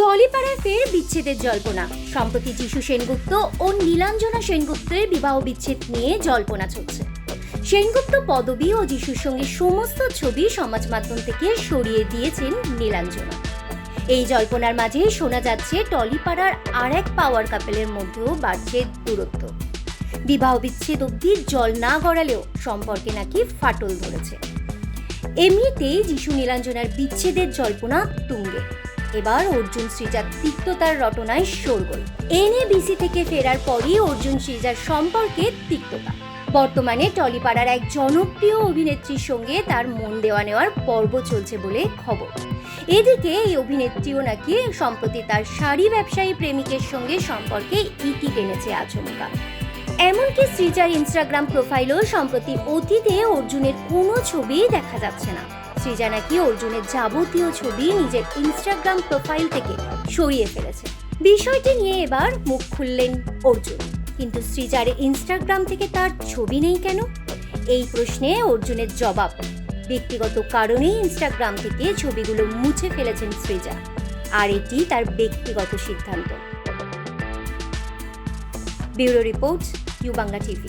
টলিপাড়ায় ফের বিচ্ছেদের জল্পনা। সম্প্রতি যিশু সেনগুপ্ত ও নীলাঞ্জনা সেনগুপ্তের বিবাহ বিচ্ছেদ নিয়ে জল্পনা চলছে সেনগুপ্ত পদবী ও যিশুর সঙ্গে সমস্ত ছবি সমাজ মাধ্যম থেকে সরিয়ে দিয়েছেন নীলাঞ্জনা। এই জল্পনার মাঝে শোনা যাচ্ছে, টলিপাড়ার আর এক পাওয়ার কাপেলের মধ্যেও বাড়ছে দূরত্ব। বিবাহ বিচ্ছেদ অবধি জল না গড়ালেও সম্পর্কে নাকি ফাটল ধরেছে। এমনিতেই যিশু নীলাঞ্জনার বিচ্ছেদের জল্পনা তুঙ্গে। এবার অর্জুন সৃজার তিক্ততার রটনায় শোরগোল। এনএবিসি থেকে ফেরার পরই অর্জুন সৃজার সম্পর্কে তিক্ততা। বর্তমানে টলিপাড়ার এক জনপ্রিয় অভিনেত্রীর সঙ্গে তার মন দেওয়া নেওয়ার পর্ব চলছে বলে খবর। এদিকে এই অভিনেত্রীও নাকি সম্প্রতি তার শাড়ি ব্যবসায়ী প্রেমিকের সঙ্গে সম্পর্কে ইতি টেনেছে আচমকা। এমনকি শ্রীজার ইনস্টাগ্রাম প্রোফাইলেও সম্প্রতি অতীতে অর্জুনের কোনো ছবি দেখা যাচ্ছে না। সৃজা নাকি অর্জুনের যাবতীয় ছবি নিজের ইনস্টাগ্রাম প্রোফাইল থেকে সরিয়ে ফেলেছে। বিষয়টি নিয়ে এবার মুখ খুললেন অর্জুন। কিন্তু সৃজার ইনস্টাগ্রাম থেকে তার ছবি নেই কেন? এই প্রশ্নে অর্জুনের জবাব, ব্যক্তিগত কারণেই ইনস্টাগ্রাম থেকে ছবিগুলো মুছে ফেলেছেন সৃজা। আর এটি তার ব্যক্তিগত সিদ্ধান্ত। Bureau report U Bangla TV.